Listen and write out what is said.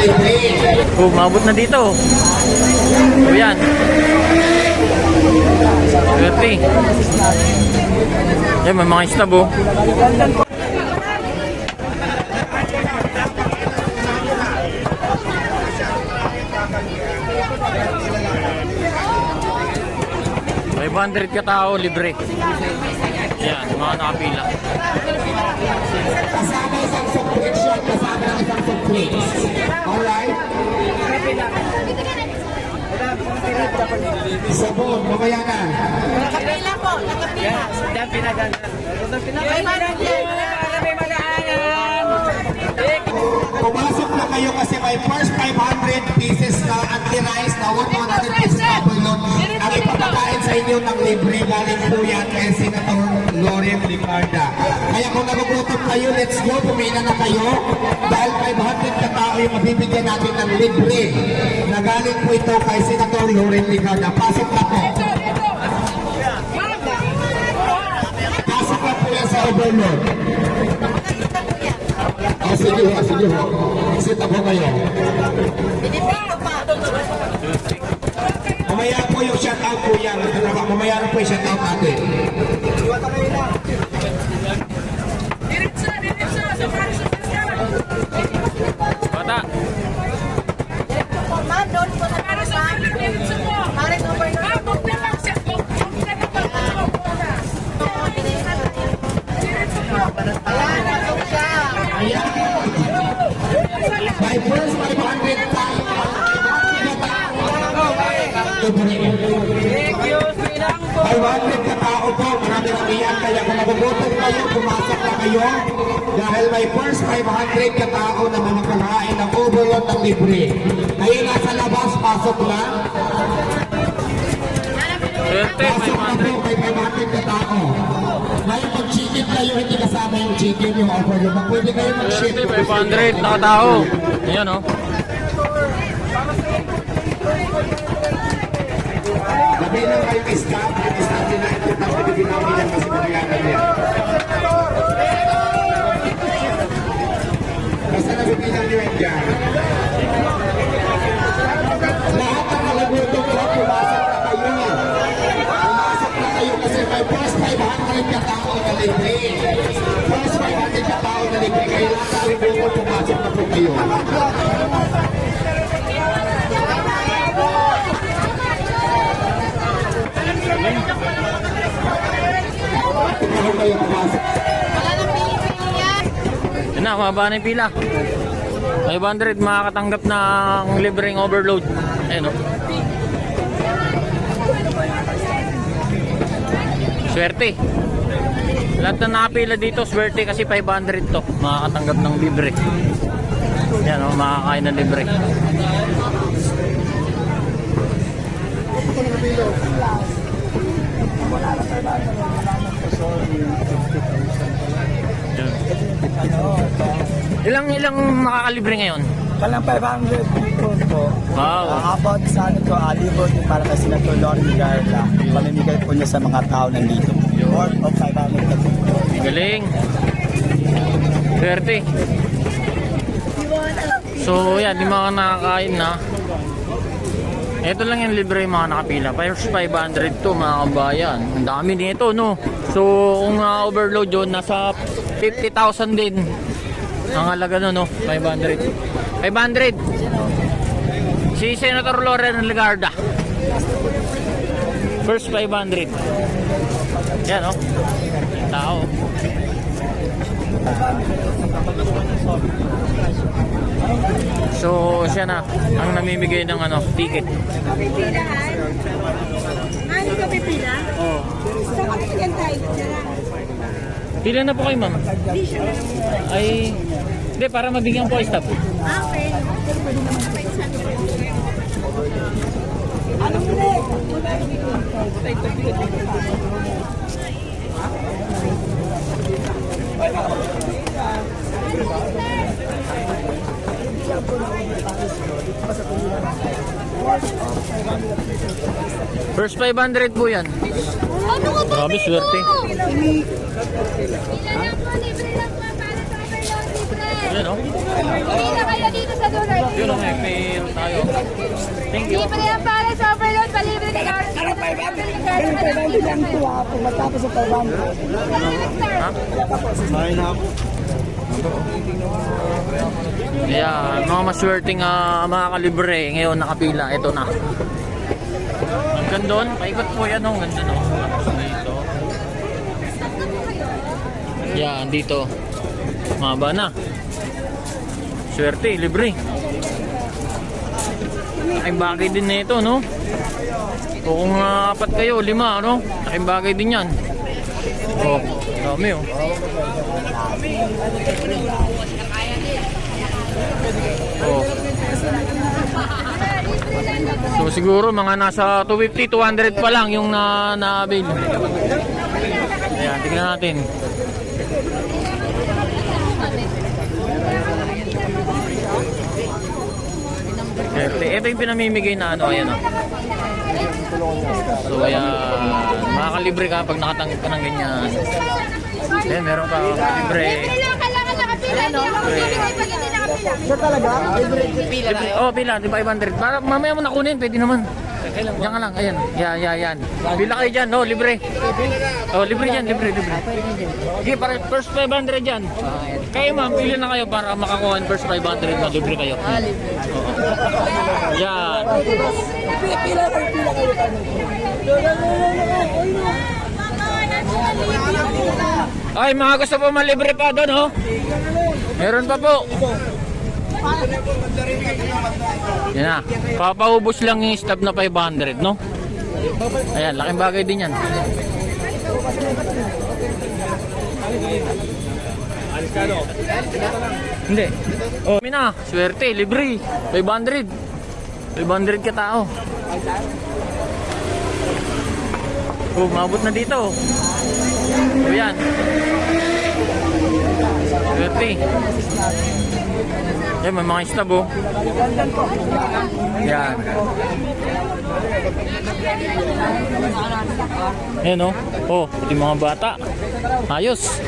Oh, mabot na dito. O yan. 30. Yan, may mga stab oh. Five hundred ka tao, libre. Yan, mga nakapila. Kasama isang subscription, kasama. Alright? Sabon, mamaya na. Pieces na anti-rice na 100 pieces na bulon. Ang ipapakain sa inyo ng libre galing po yan kay Senator Loren Ricarda. Kaya kung nagugutom kayo, let's go, pumila na kayo. Dahil 500 katao yung mabibigyan natin ng libre. Na galing po ito kay Senator Loren Ricarda. Pasok na po. Pasok na po yan sa overload. Ah, sige ho, sige ho. Sit up ho kayo. Pa. Mamaya po yung shoutout po yan. Mamaya po yung shoutout natin. Bata, Thank you, Sinang po. 500 katao po. Marami na iyan. Kaya kung magugutom kayo, pumasok na kayo. Dahil may first 500 katao na mamakahain ng overload ng libre. Kayo nasa labas, pasok. 30, Pasok na 500. po kay 500 katao. Ngayon pag chicken kayo, hindi kasama yung chicken, yung overload. Pwede kayo mag-ship. 30, 500 na tao. Ayan oh. Labi lang kayo staff, yung staff nila, ito ang pinigil namin yan kasi manayanan yan. Basta nabibilang nyo yan dyan. Lahat ng nalagutong ko, pumasok na kayo. Pumasok na kayo kasi may first 500 katao na libre. First 500 katao na libre. Kayo lang sa nalagutong, pumasok na po kayo. Pumasok kayo, pumasok. Wala nang pinipili yan. Na, mababa na yung pila. 500 makakatanggap ng libreng overload. Ayan o. Swerte. Lahat na nakapila dito, swerte kasi 500 to. Makakatanggap ng libre. Yan o, makakain ng libre. Ilang ilang makakalibre ngayon? Walang 500 people po. Wow. Ang about sa ano to, alibo din para kasi na to Lord Garda. Pamimigay po niya sa mga tao nandito. Worth of 500 na po. Galing. Swerte. So, yan, yung mga nakakain na. Ito lang yung libre yung mga nakapila. First 500 to mga kabayan. Ang dami nito, no? So, kung uh, overload yun, nasa 50,000 din. Ang halaga no, no? 500. 500. Si Senator Loren Legarda. First 500. Yan, no? Tao. So, siya na ang namimigay ng ano, ticket. Pipilahan? Ano ka pipila? Oo. Saan ka bigyan tayo? Pila na po kayo, ma'am? Ay, hindi, para mabigyan po stop. Ah, okay. First 500 po yan. Ano ka ba? Grabe, swerte. Yun o. Hindi na kayo dito sa dulo. Yun o, may mail tayo. Thank you. Libre yan para sa 500 lang po ako, matapos sa 500. Mahin ako. Yeah, mga maswerteng uh, mga kalibre ngayon nakapila ito na. Hanggang doon, paikot po yan oh, ganda no. Dito. Yeah, dito. Maba na. Swerte, libre. Ay bagay din nito, no? O kung uh, apat kayo, lima, no? Laking bagay din yan. Oh, dami oh. Oh. So siguro mga nasa 250, 200 pa lang yung na na-avail. Tingnan natin. Ito, ito yung pinamimigay na ano, ayan oh. So ayan, makakalibre ka pag nakatanggap ka ng ganyan. Ayan, meron ka libre. Libre lang, kailangan nakapila. Hindi ako magbibigay pag hindi nakapila. Siya talaga? Libre, oh, pila, di ba 500? Para mamaya mo nakunin, pwede naman. Diyan ka lang, ayan. Yan, yan, yan. Pila kayo dyan, oh, libre. Oh, libre dyan, libre, libre. Sige, para first 500 dyan. Kayo ma'am, pili na kayo para makakuha ng first 500 na libre kayo. Ah, libre. Yan. Pila kayo, pila kayo. Ay, mga gusto po malibre pa doon, oh. Meron pa po. Yan na. Papaubos lang yung stub na 500, no? Ayan, laking bagay din yan. Hindi. Oh, mina, swerte, libre. 500. 500 ka tao. Oh, mabot na dito. O yan. Swerte. Yan, may mga stab oh. Yan. Yan oh. Oh, pati mga bata. Ayos.